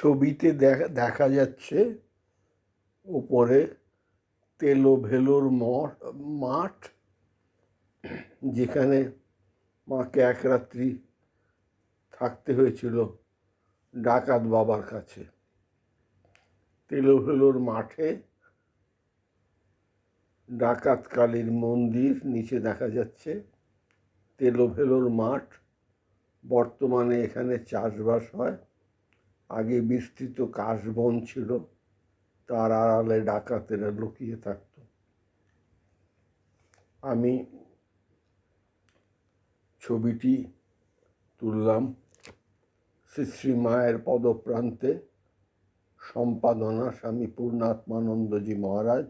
ছবিতে দেখা দেখা যাচ্ছে উপরে তেলো ভেলোর মঠ, মাঠ, যেখানে মাকে এক রাত্রি থাকতে হয়েছিল ডাকাত বাবার কাছে। তেলো ভেলোর মাঠে ডাকাত কালীর মন্দির, নিচে দেখা যাচ্ছে তেলো ভেলোর মাঠ। বর্তমানে এখানে চাষবাস হয়। আগে বিস্তৃত কাশবন ছিল, তার আড়ালে ডাকাতেরা লুকিয়ে থাকত। আমি ছবিটি তুললাম শ্রী মায়ের পদপ্রান্তে, সম্পাদনা স্বামী পূর্ণাত্মানন্দজি মহারাজ,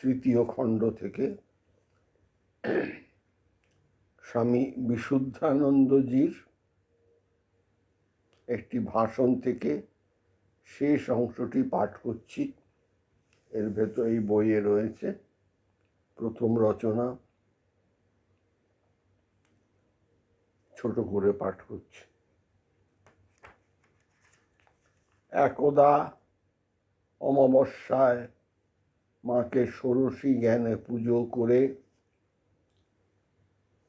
তৃতীয় খণ্ড থেকে। স্বামী বিশুদ্ধানন্দজির একটি ভাষণ থেকে শেষ অংশটি পাঠ করছি। এর ভেতর এই বইয়ে রয়েছে প্রথম রচনা। ছোট করে পাঠ করছি। একদা অমাবস্যায় মাকে ষোড়শী জ্ঞানে পুজো করে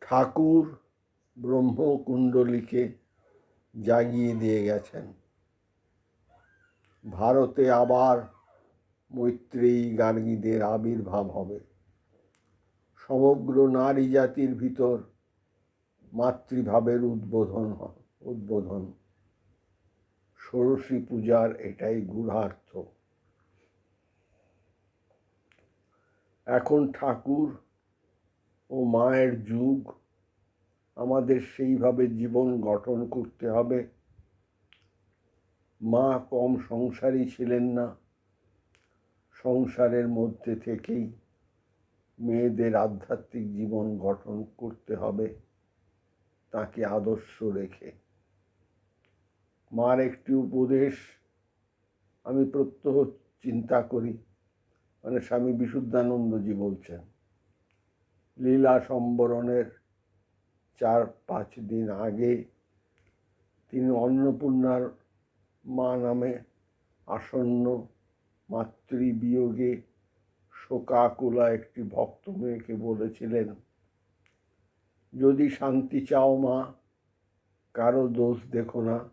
ঠাকুর ব্রহ্মকুণ্ডলীকে জাগিয়ে দিয়ে গেছেন। ভারতে আবার মৈত্রেয়ী গার্গীদের আবির্ভাব হবে। সমগ্র নারী জাতির ভিতর মাতৃভাবের উদ্বোধন উদ্বোধন। ষোড়শী পূজার এটাই গূঢ়ার্থ এখন ঠাকুর ও মায়ের যুগ আমাদের সেইভাবে জীবন গঠন করতে হবে। মা কম সংসারী ছিলেন না। সংসারের মধ্যে থেকেই মেয়েদের আধ্যাত্মিক জীবন গঠন করতে হবে, তাকে আদর্শ রেখে। মার একটি উপদেশ, আমি প্রত্যহ চিন্তা করি মানে স্বামী বিশুদ্ধানন্দজি বলছেন, লীলা সম্বরণের চার পাঁচ দিন আগে তিনি অন্নপূর্ণার মা নামে আসন্ন মাতৃবিয়োগে শোকাকুলা একটি ভক্ত মেয়েকে বলেছিলেন, যদি শান্তি চাও মা, কারও দোষ দেখো না।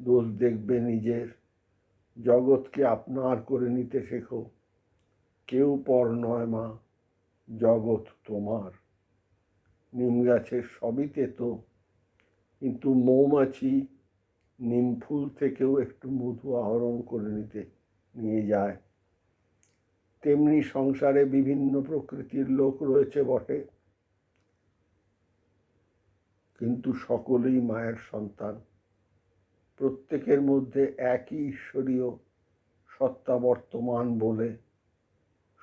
দোষ দেখবে নিজের। জগৎকে আপনার করে নিতে শেখো। কেউ পর নয় মা, জগৎ তোমার। নিম গাছের সবই তো কিন্তু মৌমাছি নিম ফুল থেকেও একটু মধু আহরণ করে নিতে, নিয়ে যায়। তেমনি সংসারে বিভিন্ন প্রকৃতির লোক রয়েছে বটে, কিন্তু সকলেই মায়ের সন্তান। প্রত্যেকের মধ্যে একই ঈশ্বরীয় সত্তা বর্তমান বলে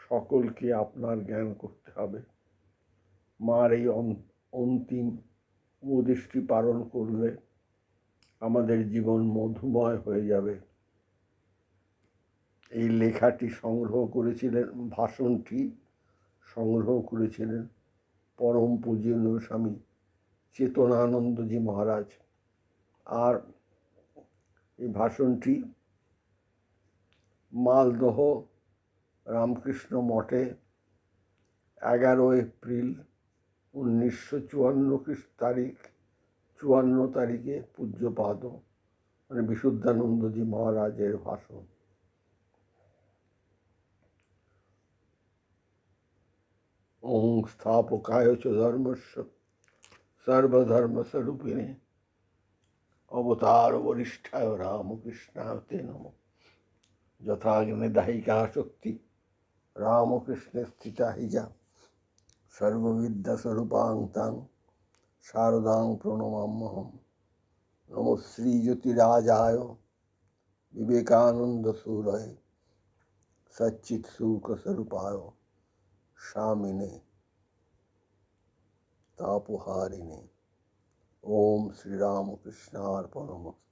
সকলকে আপনার জ্ঞান করতে হবে। মার এই অন্তিম উপদেশটি পালন করলে আমাদের জীবন মধুময় হয়ে যাবে। এই লেখাটি সংগ্রহ করেছিলেন, ভাষণটি সংগ্রহ করেছিলেন পরম পূজনীয় স্বামী চেতনানন্দজি মহারাজ। আর এই ভাষণটি মালদহ রামকৃষ্ণ মঠে এগারো এপ্রিল উনিশশো চুয়ান্ন তারিখ, চুয়ান্ন তারিখে পূজ্যপাদ মানে বিশুদ্ধানন্দজি মহারাজের ভাষণ। ওং স্থাপকায় চ ধর্মস্ব সর্বধর্মস্বরূপিণে। অবতার বরিষ্ঠায় রামকৃষ্ণায় তে নম। যথাগ্নে দাহিকা শক্তি রামকৃষ্ণে স্থিতা হিজা सर्वविद्यास्वरूपां शारदां प्रणमाम्यहं नमो श्रीज्योतिराजाय सुख स्वरूपाय शामिने तापुहारिने ओम श्री राम कृष्णार्पणमस्तु